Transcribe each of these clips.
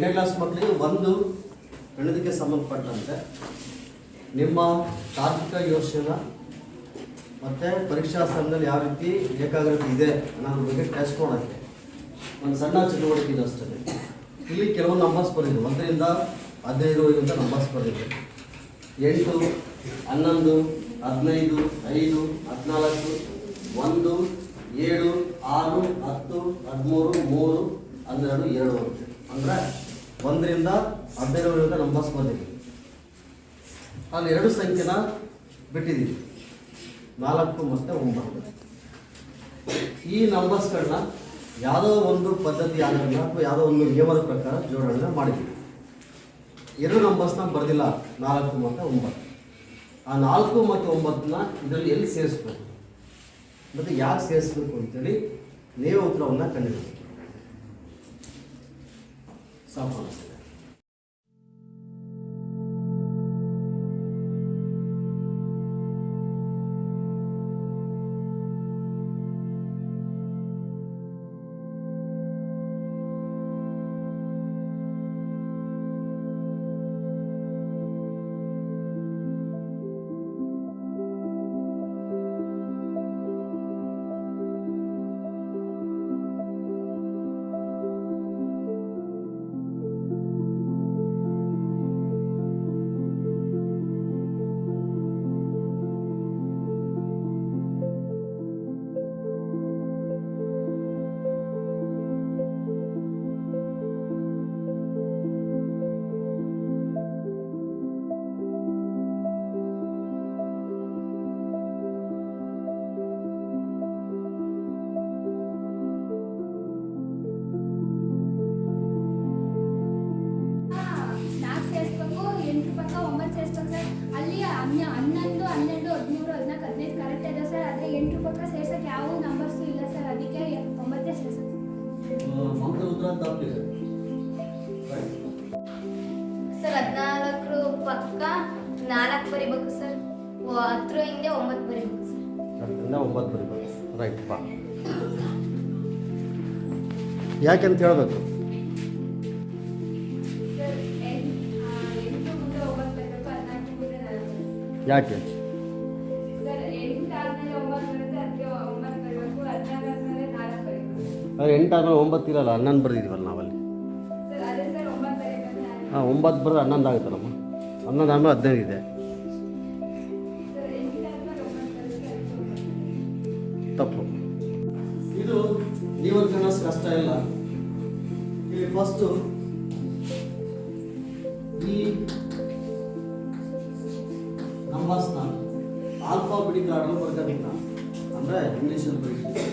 ಎಂಟನೇ ಕ್ಲಾಸ್ ಮಕ್ಕಳಿಗೆ ಒಂದು ಗಣಿತಕ್ಕೆ ಸಂಬಂಧಪಟ್ಟಂತೆ ನಿಮ್ಮ ತಾರ್ಕಿಕ ಯೋಚನೆ ಮತ್ತು ಪರೀಕ್ಷಾ ಸಮಯದಲ್ಲಿ ಯಾವ ರೀತಿ ಏಕಾಗ್ರತೆ ಇದೆ ಅನ್ನೋದ್ರ ಬಗ್ಗೆ ಟೆಸ್ಟ್ ಮಾಡೋಕ್ಕೆ. ಒಂದು ಸಣ್ಣ ಚಟುವಟಿಕೆ ಇದೆ ಅಷ್ಟೇ. ಇಲ್ಲಿ ಕೆಲವು ನಂಬರ್ಸ್ ಬಂದಿದೆ ಒಂದರಿಂದ ಹದಿನೈದರವರೆಗಿಂತ ನಂಬರ್ಸ್ ಬಂದಿದೆ ಎಂಟು, ಹನ್ನೊಂದು, ಹದಿನೈದು, ಐದು, ಹದಿನಾಲ್ಕು, ಒಂದು, ಏಳು, ಆರು, ಹತ್ತು, ಹದಿಮೂರು, ಮೂರು, ಹನ್ನೆರಡು, ಎರಡು ಅಂದರೆ ಒಂದರಿಂದ ಹದಿನೈದರವರೆಗಿಂತ ನಂಬರ್ಸ್ ಬಂದಿದೆ. ಅಲ್ಲಿ ಎರಡು ಸಂಖ್ಯೆನ ಬಿಟ್ಟಿದ್ದೀವಿ ನಾಲ್ಕು ಮತ್ತು ಒಂಬತ್ತು. ಈ ನಂಬರ್ಸ್ಗಳನ್ನ ಯಾವುದೋ ಒಂದು ಪದ್ಧತಿ ಆಗಿರಲಿಲ್ಲ ಅಥವಾ ಯಾವುದೋ ಒಂದು ನಿಯಮದ ಪ್ರಕಾರ ಜೋಡಣೆ ಮಾಡಿದ್ದೀವಿ. ಎರಡು ನಂಬರ್ಸ್ನ ಬರೆದಿಲ್ಲ, ನಾಲ್ಕು ಮತ್ತು ಒಂಬತ್ತು. ಆ ನಾಲ್ಕು ಮತ್ತು ಒಂಬತ್ತನ್ನ ಇದರಲ್ಲಿ ಎಲ್ಲಿ ಸೇರಿಸ್ಬೇಕು? ಮತ್ತು ಯಾಕೆ ಸೇರಿಸ್ಬೇಕು ಅಂತೇಳಿ ನೀವು ಉತ್ತರವನ್ನು ಕಂಡುಹಿಡಿಬೇಕು 三不。ಸೇರಿಸ್ಬೇಕು ಸರ್ ಅಲ್ಲಿ ಹನ್ನ ಹನ್ನೊಂದು ಹನ್ನೆರಡು ಹದಿಮೂರು ಹದಿನಾಲ್ಕು ಹದಿನೈದು ಕರೆಕ್ಟ್ ಇದೆ ಸರ್. ಆದ್ರೆ ಎಂಟು ಪಕ್ಕ ಸೇರ್ಸಕ್ಕೆ ಯಾವ ನಂಬರ್ಸು ಇಲ್ಲ ಸರ್. ಅದಕ್ಕೆ ಒಂಬತ್ತೇ Right. ಸರ್ ಹದಿನಾಲ್ಕರು ಪಕ್ಕ ನಾಲ್ಕು ಬರಿಬೇಕು ಸರ್. ಹತ್ತರ ಹಿಂದೆ ಒಂಬತ್ತು ಬರಿಬೇಕು ಸರ್. ಒಂಬತ್ತು ಬರೀಬೇಕು. ರೈಟ್ ಯಾಕೆ ಯಾಕೆಂತ ಹೇಳಬೇಕು? ಅದು ಎಂಟಾದ್ಮೇಲೆ ಒಂಬತ್ತು ಇರಲ್ಲ ಹನ್ನೊಂದು ಬರೆದಿದ್ದೀವಲ್ಲ ನಾವಲ್ಲಿ. ಹಾಂ ಒಂಬತ್ತು ಬರೆದ್ರೆ ಹನ್ನೊಂದು ಆಗುತ್ತಲ್ಲಮ್ಮ. ಹನ್ನೊಂದು ಆದಮೇಲೆ ಹದಿನೈದು ಇದೆ. ತಪ್ಪು. ಇದು ನೀವು ಕಷ್ಟ ಇಲ್ಲ ಇಲ್ಲಿ ಫಸ್ಟು ಈ ಆಲ್ಫಾಬೆಟಿಕ್ ಆರ್ಡರ್ ಬರ್ಕೋಬೇಕು ನಾವು ಅಂದರೆ ಇಂಗ್ಲೀಷಲ್ಲಿ ಬರೀತೀವಿ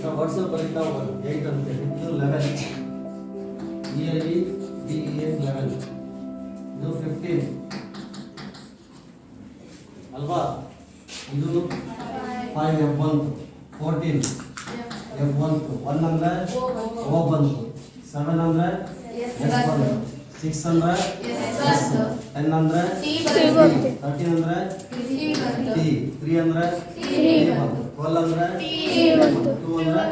ನಾವು ವರ್ಡ್ಸಲ್ಲಿ ಬರೀತಾ ಹೋಗೋದು ಏಯ್ಟ್ ಅಂತೇಳಿ ಇದು eleven E L E D E A eleven ಇದು ಫಿಫ್ಟೀನ್ ಅಲ್ವಾ ಇದು ಫೈವ್ ಎಫ್ ಬಂತು ಫೋರ್ಟೀನ್ ಎಫ್ ಬಂತು ಒನ್ ಅಂದರೆ ಓ ಬಂತು ಸೆವೆನ್ ಅಂದರೆ ಎಸ್ ಬಂತು ಸಿಕ್ಸ್ ಅಂದರೆ ಎಸ್ ಟೆನ್ ಅಂದರೆ ತರ್ಟೀನ್ ಅಂದರೆ ಟಿ ತ್ರೀ ಅಂದರೆ ಬಂತು ಟ್ವೆಲ್ ಅಂದರೆ ಟೂ ಅಂದರೆ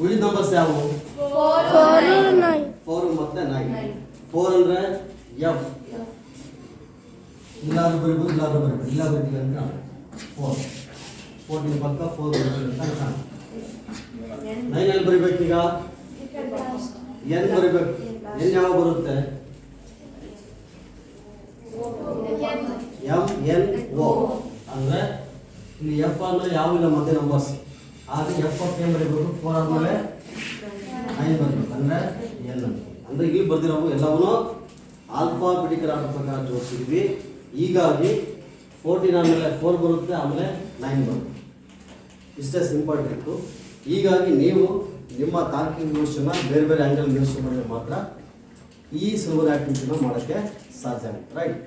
ಉಳಿದ ನಂಬರ್ಸ್ ಯಾವುವು ಫೋರ್ ಮತ್ತೆ ನೈನ್ ಫೋರ್ ಅಂದರೆ ಎಫ್ ಇಲ್ಲಾದ್ರೂ ಬರಿಬೋದು ಇಲ್ಲಾದ್ರೂ ಬರಿಬೋದು ಇಲ್ಲ ಬರೀತೀವಿ ಅಂದ್ರೆ ಫೋರ್ ಫೋರ್ಟೀನ್ ಪಕ್ಕ ಫೋರ್ ಬರೀತೀವಿ ಅಂತ ಅರ್ಥ ನೈನ್ ಎಲ್ಲಿ ಬರಿಬೇಕೀಗ ಎನ್ ಬರಿಬೇಕು ಎನ್ ಯಾವ ಬರುತ್ತೆ ಎಂ ಎನ್ ಓ ಅಂದ್ರೆ ಇಲ್ಲಿ ಎಫ್ ಯಾವ ಇಲ್ಲ ಮತ್ತೆ ನಂಬರ್ಸ್ ಆದ್ರೆ ಎಫ್ ಆಫ್ ಏನ್ ಬರೀಬೇಕು? ಫೋರ್ ಆದ್ಮೇಲೆ ನೈನ್ ಬರಬೇಕು. ಅಂದ್ರೆ ಎನ್ ಅಂತ ಅಂದ್ರೆ ಇಲ್ಲಿ ಬರ್ದಿರೋವು ಎಲ್ಲವನ್ನೂ ಆಲ್ಫಾಬೆಟಿಕಲ್ ಪ್ರಕಾರ ಜೋಡಿಸಿದ್ವಿ. ಹೀಗಾಗಿ ಫೋರ್ಟೀನ್ ಆದಮೇಲೆ ಫೋರ್ ಬರುತ್ತೆ, ಆಮೇಲೆ ನೈನ್ ಬರುತ್ತೆ. ಇಷ್ಟೇ ಸಿಂಪಲ್ ಟ್ರಿಕ್ಕು ಹೀಗಾಗಿ ನೀವು ನಿಮ್ಮ ತಾರ್ಕಿಕ ನ್ಯೂಸನ್ನ ಬೇರೆ ಬೇರೆ ಆ್ಯಂಗಲ್ ನ್ಯೂಸ್ ಮಾಡಿದ್ರೆ ಮಾತ್ರ ಈ ಸಿಲ್ವರ್ ಆ್ಯಕ್ಟಿವಿಟಿನ ಮಾಡೋಕ್ಕೆ ಸಾಧ್ಯ ಆಗುತ್ತೆ. ರೈಟ್